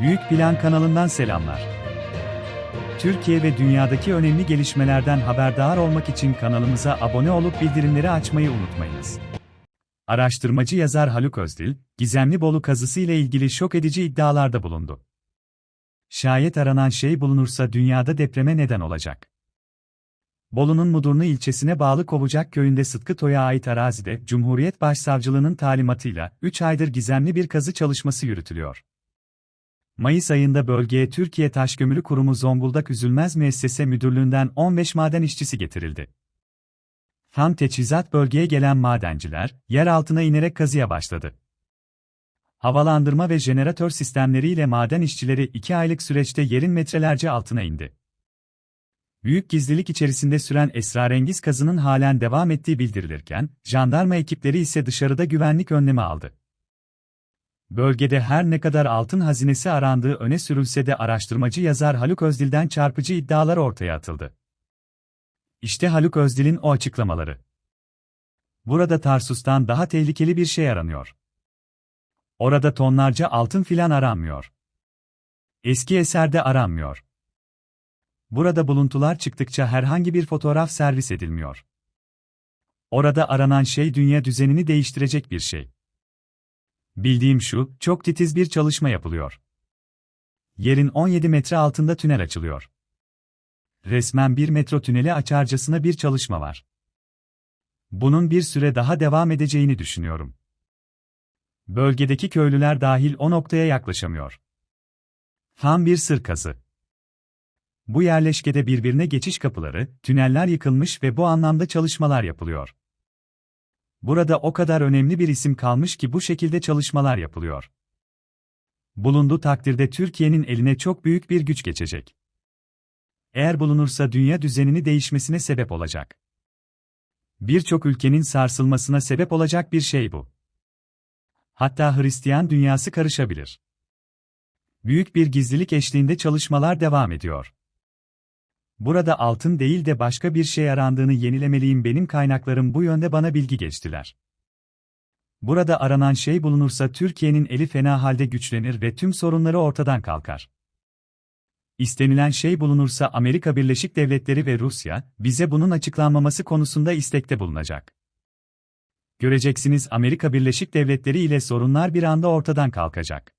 Büyük Plan kanalından selamlar. Türkiye ve dünyadaki önemli gelişmelerden haberdar olmak için kanalımıza abone olup bildirimleri açmayı unutmayınız. Araştırmacı yazar Haluk Özdil, gizemli Bolu kazısı ile ilgili şok edici iddialarda bulundu. Şayet aranan şey bulunursa dünyada depreme neden olacak. Bolu'nun Mudurnu ilçesine bağlı Kovucak köyünde Sıtkı Toy'a ait arazide, Cumhuriyet Başsavcılığının talimatıyla 3 aydır gizemli bir kazı çalışması yürütülüyor. Mayıs ayında bölgeye Türkiye Taşkömürü Kurumu Zonguldak Üzülmez Müessese Müdürlüğü'nden 15 maden işçisi getirildi. Tam teçhizat bölgeye gelen madenciler, yer altına inerek kazıya başladı. Havalandırma ve jeneratör sistemleriyle maden işçileri 2 aylık süreçte yerin metrelerce altına indi. Büyük gizlilik içerisinde süren esrarengiz kazının halen devam ettiği bildirilirken, jandarma ekipleri ise dışarıda güvenlik önlemi aldı. Bölgede her ne kadar altın hazinesi arandığı öne sürülse de araştırmacı yazar Haluk Özdil'den çarpıcı iddialar ortaya atıldı. İşte Haluk Özdil'in o açıklamaları. Burada Tarsus'tan daha tehlikeli bir şey aranıyor. Orada tonlarca altın filan aranmıyor. Eski eserde aranmıyor. Burada buluntular çıktıkça herhangi bir fotoğraf servis edilmiyor. Orada aranan şey dünya düzenini değiştirecek bir şey. Bildiğim şu, çok titiz bir çalışma yapılıyor. Yerin 17 metre altında tünel açılıyor. Resmen bir metro tüneli açarcasına bir çalışma var. Bunun bir süre daha devam edeceğini düşünüyorum. Bölgedeki köylüler dahil o noktaya yaklaşamıyor. Tam bir sır kazı. Bu yerleşkede birbirine geçiş kapıları, tüneller yıkılmış ve bu anlamda çalışmalar yapılıyor. Burada o kadar önemli bir isim kalmış ki bu şekilde çalışmalar yapılıyor. Bulunduğu takdirde Türkiye'nin eline çok büyük bir güç geçecek. Eğer bulunursa dünya düzenini değişmesine sebep olacak. Birçok ülkenin sarsılmasına sebep olacak bir şey bu. Hatta Hristiyan dünyası karışabilir. Büyük bir gizlilik eşliğinde çalışmalar devam ediyor. Burada altın değil de başka bir şey arandığını yenilemeliyim benim kaynaklarım bu yönde bana bilgi geçtiler. Burada aranan şey bulunursa Türkiye'nin eli fena halde güçlenir ve tüm sorunları ortadan kalkar. İstenilen şey bulunursa Amerika Birleşik Devletleri ve Rusya, bize bunun açıklanmaması konusunda istekte bulunacak. Göreceksiniz Amerika Birleşik Devletleri ile sorunlar bir anda ortadan kalkacak.